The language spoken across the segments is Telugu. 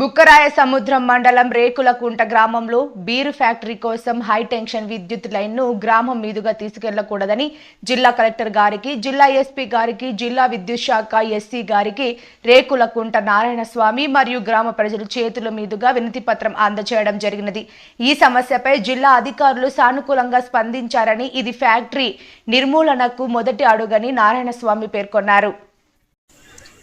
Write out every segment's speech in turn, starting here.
బుక్కరాయ సముద్రం మండలం రేకులకుంట గ్రామంలో బీరు ఫ్యాక్టరీ కోసం హై టెన్షన్ విద్యుత్ లైన్ను గ్రామం మీదుగా తీసుకెళ్ళకూడదని జిల్లా కలెక్టర్ గారికి జిల్లా ఎస్పీ గారికి జిల్లా విద్యుత్ శాఖ ఎస్సీ గారికి రేకులకుంట నారాయణస్వామి మరియు గ్రామ ప్రజలు చేతుల మీదుగా వినతి పత్రం అందజేయడం జరిగినది. ఈ సమస్యపై జిల్లా అధికారులు సానుకూలంగా స్పందించారని ఇది ఫ్యాక్టరీ నిర్మూలనకు మొదటి అడుగని నారాయణస్వామి పేర్కొన్నారు.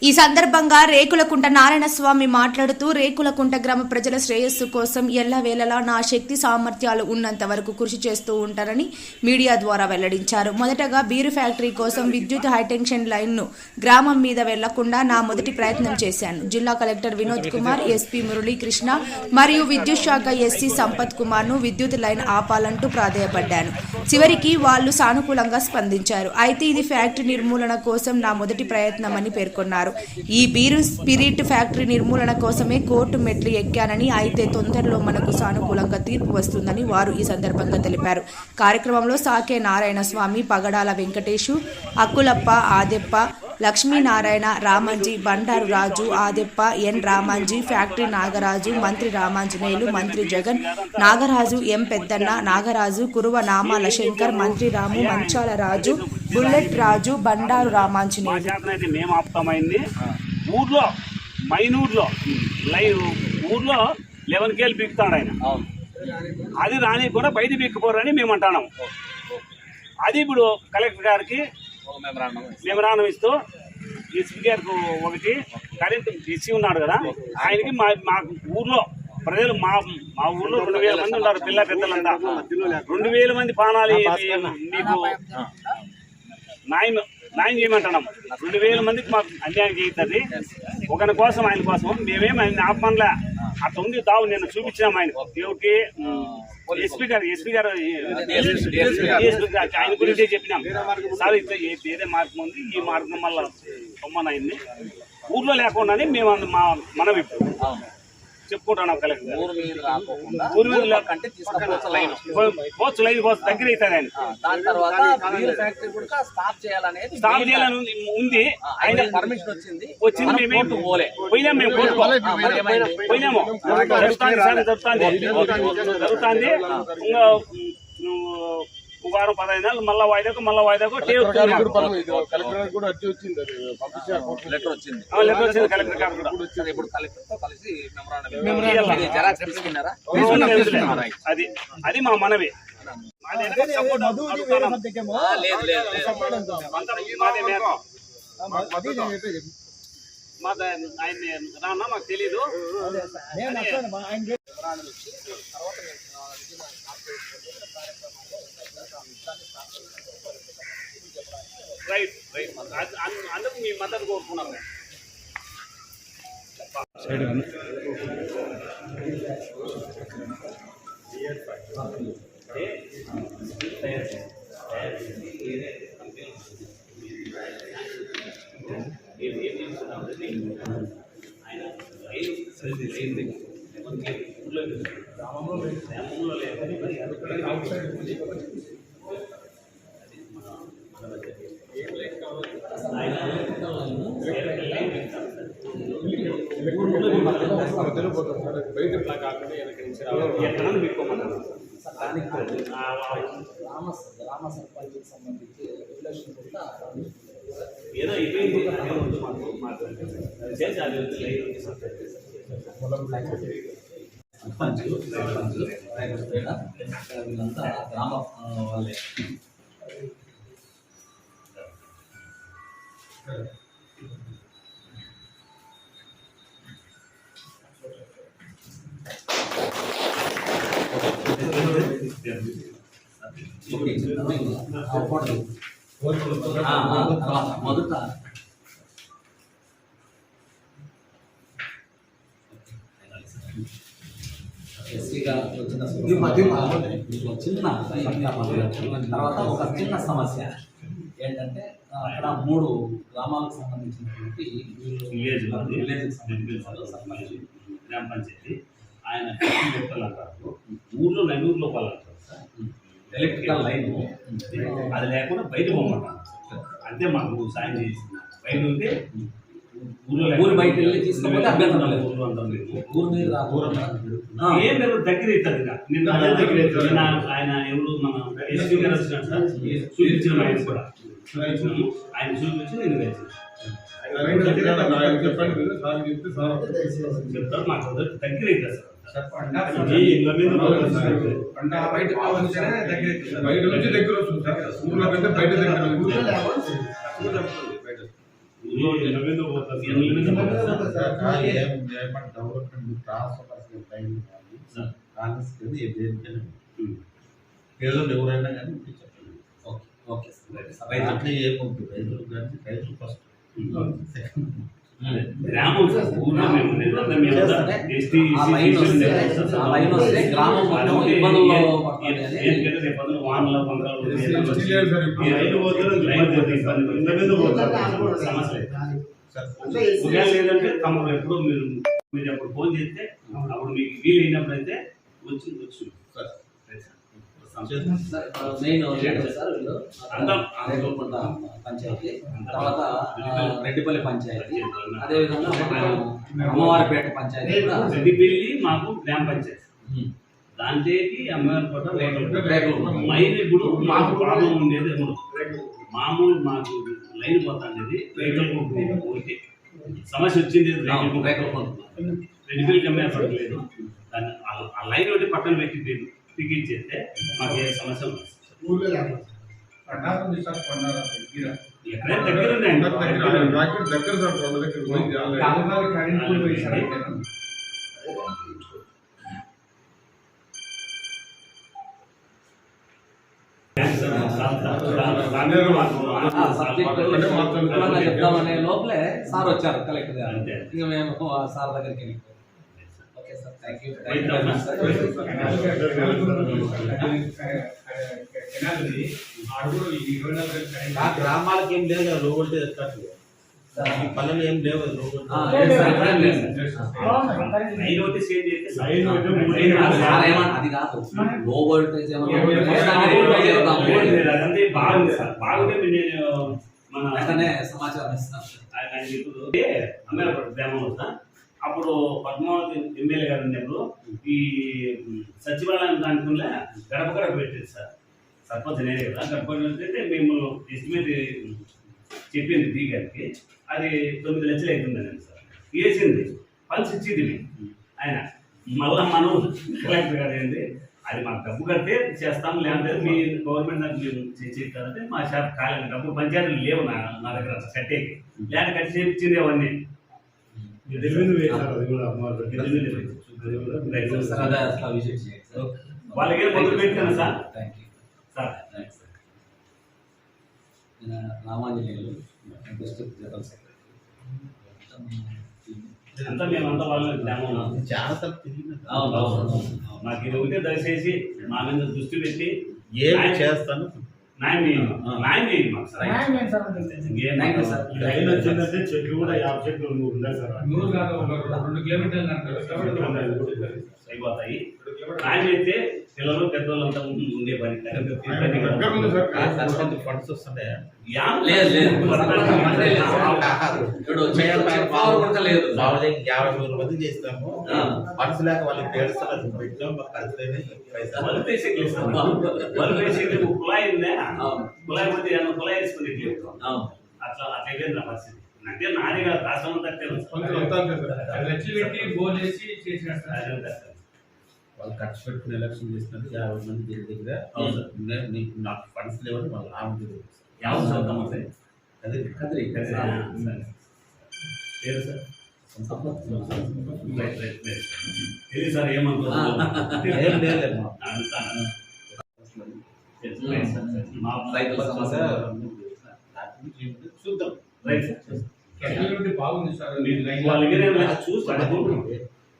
ఈ సందర్భంగా రేకులకుంట నారాయణస్వామి మాట్లాడుతూ రేకులకుంట గ్రామ ప్రజల శ్రేయస్సు కోసం ఎల్లవేళలా నా శక్తి సామర్థ్యాలు ఉన్నంత వరకు కృషి చేస్తూ ఉంటారని మీడియా ద్వారా వెల్లడించారు. మొదటగా బీరు ఫ్యాక్టరీ కోసం విద్యుత్ హైటెన్షన్ లైన్ను గ్రామం మీద వెళ్ళకుండా నా మొదటి ప్రయత్నం చేశాను. జిల్లా కలెక్టర్ వినోద్ కుమార్ ఎస్పీ మురళీకృష్ణ మరియు విద్యుత్ శాఖ ఎస్సీ సంపత్ కుమార్ను విద్యుత్ లైన్ ఆపాలంటూ ప్రాధేయపడ్డాను. చివరికి వాళ్ళు సానుకూలంగా స్పందించారు. అయితే ఇది ఫ్యాక్టరీ నిర్మూలన కోసం నా మొదటి ప్రయత్నమని పేర్కొన్నారు. ఈ బీరు స్పిరిట్ ఫ్యాక్టరీ నిర్మూలన కోసమే కోర్టు మెట్లు ఎక్కానని అయితే తొందరలో మనకు సానుకూలంగా తీర్పు వస్తుందని వారు ఈ సందర్భంగా తెలిపారు. కార్యక్రమంలో సాకే నారాయణ స్వామి పగడాల వెంకటేశు అక్కులప్ప ఆదెప్ప లక్ష్మీనారాయణ రామంజీ బండారు రాజు ఆదెప్ప ఎన్ రామాంజీ ఫ్యాక్టరీ నాగరాజు మంత్రి రామాంజనేయులు మంత్రి జగన్ నాగరాజు ఎం పెద్దన్న నాగరాజు కురువ నామాల శంకర్ మంత్రి రాము మంచాల రాజు బుల్లెట్ రాజు బండారు రామాంజనేయులు. మేము ఆపుతామైంది. ఊర్లో మైనూరులో లైవ్ ఊర్లో లెవెన్ కేలు బిక్కుతాడు ఆయన. అది రాని కూడా బయట బిక్కుపోరని మేము అంటున్నాం అది ఇప్పుడు కలెక్టర్ గారికి మెమరానం ఇస్తూ ఎస్పీ గారికి ఒకటి కరెంట్ ఇచ్చి ఉన్నాడు కదా ఆయనకి మా మా ఊర్లో ప్రజలు మా మా ఊర్లో రెండు వేల మంది ఉన్నారు పిల్ల పెద్దలంతా. రెండు వేల మంది పానాలు మీకు న్యాయం న్యాయం చేయమంటున్నాం. రెండు వేల మందికి మాకు అన్యాయం చేస్తుంది ఒకరి కోసం ఆయన కోసం మేమేం ఆయన ఆపమనలే. అట్లా ఉంది దావు నేను చూపించినాం ఆయన. దేవుడికి ఎస్పీ గారు ఎస్పీ గారు ఆయన గురించే చెప్పినాం. సార్ ఇట్లా వేరే మార్గం ఉంది ఈ మార్గం వల్ల ఆయన్ని ఊర్లో లేకుండానే మేము మా మనవి చెప్పుకుంటున్నాం కంటే తీసుకుపోవచ్చు లైన్. పోవచ్చు పోవచ్చు దగ్గర అవుతుంది ఆయన. దాని తర్వాత బీర్ ఫ్యాక్టరీ కూడా స్టాప్ చేయాలనేది స్టాప్ చేయాలని ఉంది- ఆయన పర్మిషన్ వచ్చింది. వచ్చింది మేమేం కోర్టు పోలే. పోయినాం మేము ఏమైంది? పోయినాము. జరుగుతాంది జరుగుతాంది. జరుగుతాంది. ఇంకా వారం పదహైదు నెలలు మళ్ళా వాయిదాకు మళ్ళా వాయిదాకు. లెటర్ వచ్చింది. లెటర్ వచ్చింది కలెక్టర్ గారు కూడా. ఇప్పుడు కలెక్టర్ కలిసి. మెమరాండం. అది అది మా మనవి. లేదు లేదు. మాది ఆయన రానా మాకు తెలీదు. రైట్ రైట్ అది- అన్- అందుకు మీ మద్దతు కోరుకున్నాం మేము. మధ్యలో ఇట్లా కాకుండా వెనక నుంచి రావాలి. ఎక్కడన్నా పెట్టుకోమన్నారు. ఆ, గ్రామ గ్రామ సర్పంచ్ సంబంధించి రెగ్యులేషన్ కూడా ఏదో చేసి అది. సర్పంచ్ రైతుపేట వీళ్ళంతా గ్రామ వాళ్ళే ఓకే ఆ, ఫోటో. ఆ, ఆ, తర్వాత మొదట ఎస్సీగా వచ్చిన చిన్న తర్వాత ఒక చిన్న సమస్య ఏంటంటే అక్కడ మూడు గ్రామాలకు సంబంధించినటువంటి విలేజ్ విలేజ్కి సంబంధించిన సర్పంచ్, గ్రామ పంచాయతీ. ఆయన అంటారు ఊళ్ళో నలుగురులో వాళ్ళు ఎలక్ట్రికల్ లైన్ అది లేకుండా బయట పోమంటాను అంతే మాకు సాయం చేసింది బయట ఉంటే ఊర్లో ఊరు బయట వెళ్ళి తీసుకపోతే అభ్యంతరం లేదు. ఊర్లో అంతా మేము. ఊరు మీద రా- ఆ. ఏం లేదు దగ్గర అవుతుంది. నిన్న దగ్గర అవుతుంది. ఆయన ఎవరు మన ఎస్పీ గారు వచ్చినారు సార్. చూపించిన ఆయన కూడా. ఆయన. చూపించి నేను ఆయన చెప్పాడు, ఆయన చెప్పండి మీరు, సార్. చెప్తే సార్ చెప్తారు మాకు దగ్గర దగ్గర అవుతుంది సార్ బయట నుంచి దగ్గర వస్తుంది సార్ ఊర్లో కంటే బయట దగ్గర ఉంది. ఊర్లో ఎనభై మీద పోతుంది ఎనభై మీద పోతుంది సార్. సార్. ఉం. పేదలు ఎవరైనా కానీ ఉంటే చెప్పండి okay okay sir right sir. రైతులు ఏముంటుంది రైతులు కానీ రైతులు ఫస్ట్ అదే, గ్రామం వానలు సమస్య లేదు. ఒకవేళ లేదంటే తమరు ఎప్పుడు మీరు మీరు ఎప్పుడు ఫోన్ చేస్తే అప్పుడు మీకు వీలు అయినప్పుడు అయితే వచ్చి వచ్చి మెయిన్ సార్ వీళ్ళు పంచాయతీ తర్వాత రెడ్డిపల్లి పంచాయతీ. అదేవిధంగా మన అమ్మవారిపేట పంచాయతీ కూడా. పెళ్ళి మాకు గ్రామ పంచాయతీ. దాంట్లోకి అమ్మవారి కోట రేగులు రేగులు. మైన్ ఇప్పుడు మాకు ప్రాబ్లం ఉండేది మామూలు మాకు లైన్ పోతాండేది ఊరికి సమస్య వచ్చింది రెండు వేలు కమ్మే పడలేదు. దాన్ని ఆ- లైన్ ఒకటి పక్కన పెట్టి పి- పిగిచ్చేస్తే మాకు ఏ సమస్య ఉండదు ఎక్కడైనా దగ్గర ఉన్నాయండి. అందరి దగ్గర రాకెట్ దగ్గర సార్ వాళ్ళ దగ్గర పోయి చాలా- దాని మీద మాకు ఆ సబ్జెక్ట్ అంటే మాత్రం వివరంగా చెప్దామనే లోపలే సార్ వచ్చారు కలెక్టర్ గారు అంతే. ఇంకా మేము ఆ సార్ దగ్గరికి వెళ్ళిపోయాం Okay sir thank you thank you sir ఆ గ్రామాలకు ఏం లేదు కదా లో వోల్టేజ్ ఎక్కట్లేదు ఈ పల్లెలు ఏం లేవు కదా లో ఆ, వోల్టేజ్ లేదు సార్, ఇప్పుడేం లేదు సార్. లైన్ ఒకటి సేవ్ చేస్తే లైన్ ఒకటి మూడు లైన్ అది సార్ ఆడ- ఏమన్నా అది కాదు లో వోల్టేజ్ ఏమన్నా ఏ- ఏ- ఫస్ట్ అనేది రిపేర్ చేద్దాం. అదంతే బాగుంది సార్ బాగుంటే నేను మన వెంటనే సమాచారం ఇస్తాం ఆయన ఆయన ఇప్పుడు అమేరపట్నం గ్రామంలో సార్ అప్పుడు పద్మావతి ఎమ్మెల్యే గారు ఉన్నప్పుడు ఈ సచివాలయం దానికున్నా గడప గడప పెట్టేది సార్. సర్పంచ్ నేనే కదా గడప పెడితే మేము ఎస్టిమేట్ చెప్పింది డీ గారికి. అది తొమ్మిది లక్షలు అవుతుందని సార్. వేసింది పల్స్ ఇచ్చింది ఆయన మళ్ళా మనం కలెక్టర్ గారు ఏంది? అది మాకు డబ్బు కడితే చేస్తాం లేదంటే మీ గవర్నమెంట్ నాకు మేము చేసేది కదంటే మా షాప్ కాలేదు డబ్బు పంచాయతీలు లేవు నా నా దగ్గర కట్టేకి లేదంటే కట్టి చేయించింది అవన్నీ సార్ అదే అసలు విజిట్ చేయండి సార్ వాళ్ళకి ఏం మొదలు పెట్టాను సార్ నేను రామాంజనేయులు డిస్ట్రిక్ట్ జనరల్ సెక్రటరీ. అంతా మేమంతా వాళ్ళ గ్రామంలో చాలా సార్లు తిరిగిన అవును అవును మాకు ఇది ఒకటే దయచేసి మా మీద దృష్టి పెట్టి ఏమి చేస్తాను చెట్లు కూడా యాభై చెట్లు ఉన్నాయి సార్ నూరు కాదు ఒక రెండు కిలోమీటర్లు అయిపోతాయి న్యాయం పిల్లలు పెద్దవాళ్ళంతా ఉండే పని దగ్గర ఉంది సార్ సర్పంచ్ ఫండ్స్ వస్తున్నాయా లేదు లేదు. లేదు. లేదు. యాభై నూరు మంది చేస్తాము. ఫండ్స్ లేక వాళ్ళకి తేడుస్తారు పెట్టాం మాకు ఖర్చులైన కుళాయి ఉందా. కుళాయి కుళాయి వేసుకుని అట్లా అట్లా అయిపోయింది నా పరిస్థితి? అంటే నాదే కాదు రాష్ట్రం అంతా లక్షలు పెట్టి అదే ఉంది సార్. వాళ్ళు ఖర్చు పెట్టుకుని ఎలక్షన్ చేసినట్టు యాభై మంది దగ్గర. దగ్గర సార్. నీకు నాకు ఫండ్స్ లేవని వాళ్ళు ఆమె యావ చదువుతామా సార్ అదే కదిరి సరే. సార్. సార్ లేదు. సార్, రైతుల సమస్య చూద్దాం రైట్. సార్. బాగుంది సార్? చూసి.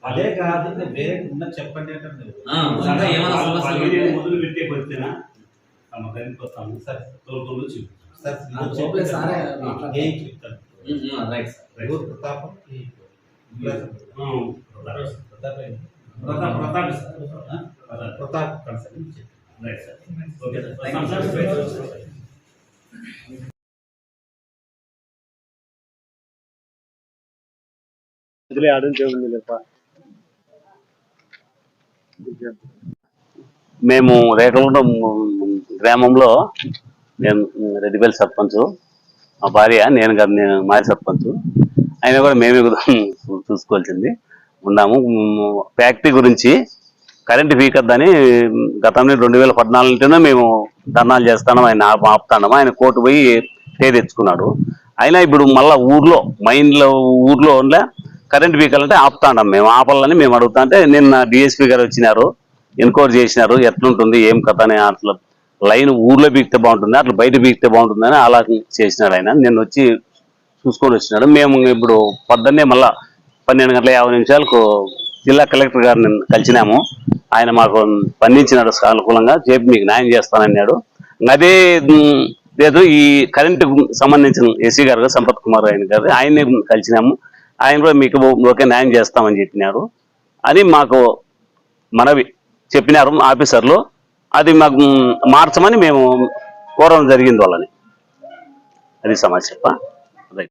అదే కాదు వేరే ఉన్న చెప్పండి అంటే మొదలు పెట్టే తమ దగ్గరికి వస్తాము సార్ తోలుకొని చెప్తాను ప్రతాపం. Pratap? Pratap. Pratap. Sir. Consult right okay sir. మేము రేకలగూడెం గ్రామంలో నేను రెడ్డిపల్లి సర్పంచ్. మా భార్య నేను కాదు నేను మాజీ సర్పంచ్. అయినా కూడా మేమే కూడా చూసుకోవాల్సింది. ఉన్నాము. ఫ్యాక్టరీ గురించి కరెంట్ పీకద్దని గతంలో రెండు వేల పద్నాలుగులోనే మేము ధర్నాలు చేస్తాం ఆయన ఆపుతాము ఆయన కోర్టు పోయి స్టే తెచ్చుకున్నాడు. అయినా ఇప్పుడు మళ్ళీ ఊర్లో మైండ్లో ఊర్లో ఉండే కరెంట్ పీకాలంటే ఆపుతాండం. మేము ఆపాలని మేము అడుగుతా అంటే నిన్న డిఎస్పీ గారు వచ్చినారు ఎన్క్వైరీ చేసినారు ఎట్లుంటుంది ఏం కథ అని అట్లా లైన్ ఊర్లో బీకితే బాగుంటుంది అట్లా బయట బీకితే బాగుంటుందని అలా చేసినాడు ఆయన. నేను వచ్చి చూసుకొని వచ్చినాడు. మేము ఇప్పుడు పొద్దున్నే మళ్ళా పన్నెండు గంటల యాభై నిమిషాలకు జిల్లా కలెక్టర్ గారిని కలిసినాము. ఆయన మాకు స్పందించినాడు అనుకూలంగా చెప్పి మీకు న్యాయం చేస్తానన్నాడు అదే లేదు ఈ కరెంటుకు సంబంధించిన ఎస్సీ గారు సంపత్ కుమార్ ఆయన గారు ఆయన్ని కలిసినాము. ఆయన కూడా మీకు ఓకే న్యాయం చేస్తామని చెప్పినారు. అని మాకు మనవి చెప్పినారు ఆఫీసర్లు. అది మాకు మార్చమని మేము కోరడం జరిగింది వాళ్ళని. అది సమస్య